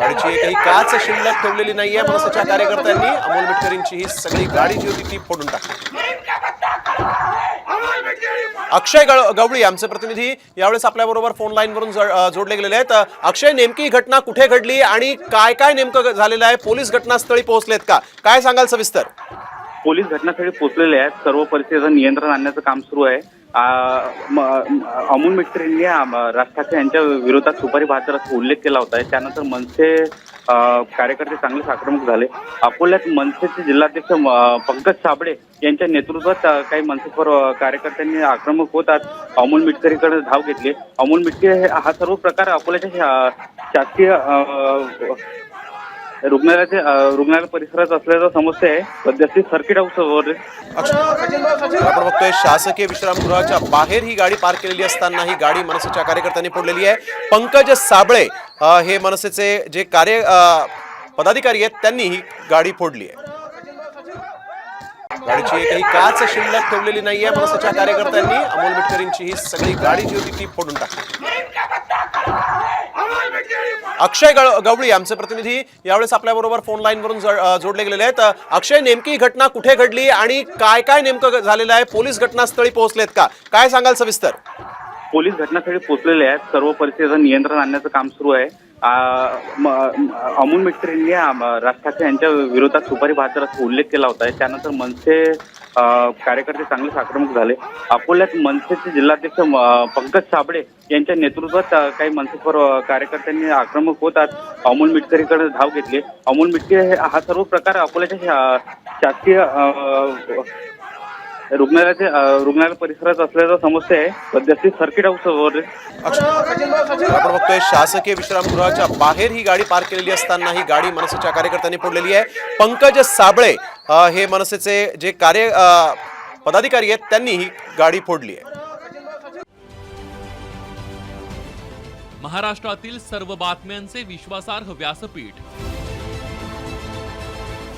गाडीची एकही काच शिल्लक ठेवलेली नाहीये. मनसेच्या कार्यकर्त्यांनी अमोल मिटकरींची ही सगळी गाडी जी होती ती फोडून टाकली. अक्षय गवळी आमचे प्रतिनिधी यावेळेस आपल्या बरोबर फोन लाईन वरून जोडले गेलेले आहेत. अक्षय नेमकी ही घटना कुठे घडली आणि काय काय नेमकं झालेलं आहे? पोलीस घटनास्थळी पोहोचलेत का? काय सांगाल सविस्तर? पोलीस घटनास्थळी पोहोचलेले आहेत. सर्व परिस्थितीचं नियंत्रण आणण्याचं काम सुरू आहे. अमोल मिटकर राज ठाकरे यांच्या विरोधात सुपारी बहादराचा उल्लेख केला होता. त्यानंतर मनसे कार्यकर्ते चांगलेच आक्रमक झाले. अकोल्यात मनसेचे जिल्हाध्यक्ष पंकज साबळे यांच्या नेतृत्वात काही मनसेपर कार्यकर्त्यांनी आक्रमक होत आज अमोल मिटकरीकडे धाव घेतली अमोल मिटकरी हा सर्व प्रकार अकोल्याच्या शा- शासकीय रुग्णालयाचे रुग्णालय परिसरात असल्याचं समजते आहे. सध्याची सर्किट हाऊसवर आपण बघतोय शासकीय विश्रामगृहाच्या बाहेर ही गाडी पार्क केलेली असताना ही गाडी मनसेच्या कार्यकर्त्यांनी फोडलेली आहे. पंकज साबळे हे मनसेचे जे कार्य पदाधिकारी आहेत त्यांनी ही गाडी फोडली आहे. गाडीची एकही काच शिल्लक ठेवलेली नाहीये मनसेच्या कार्यकर्त्यांनी. अमोल मिटकरींची ही सगळी गाडी जी होती ती फोडून टाकली. अक्षय गवळी आमचे प्रतिनिधी यावेळेस आपल्या बरोबर फोन लाईन वरून जोडले गेलेले आहेत. अक्षय नेमकी घटना कुठे घडली आणि काय काय नेमकं झालेलं आहे? पोलीस घटनास्थळी पोहोचलेत का? काय सांगाल सविस्तर? पोलीस घटनास्थळी पोहोचलेले आहेत. सर्व परिस्थितीचं नियंत्रण आणण्याचं काम सुरू आहे. अमोल मिटकर यांनी राज ठाकरे यांच्या विरोधात सुपारी बहात्तर असा उल्लेख केला होता त्यानंतर मनसे कार्यकर्ते चांगलेच आक्रमक झाले. अकोल्यात मनसेचे जिल्हाध्यक्ष पंकज साबळे यांच्या नेतृत्वात काही मनसेपर कार्यकर्त्यांनी आक्रमक होतात. अमोल मिटकरीकडे धाव घेतली. अमोल मिटकरी हे- हा सर्व प्रकार अकोल्याच्या शा- शासकीय रुग्णालयाचे रुग्णालय परिसरात असल्याचं समजते आहे. सध्याची सर्किट हाऊसवर आपण बघतोय शासकीय विश्रामगृहाच्या बाहेर ही गाडी पार्क केलेली असताना ही गाडी मनसेच्या कार्यकर्त्यांनी फोडलेली आहे. पंकज साबळे हे मनसेचे जे कार्य पदाधिकारी आहेत त्यांनी ही गाडी फोडली आहे. महाराष्ट्रातील सर्व बातम्यांचे विश्वासार्ह व्यासपीठ.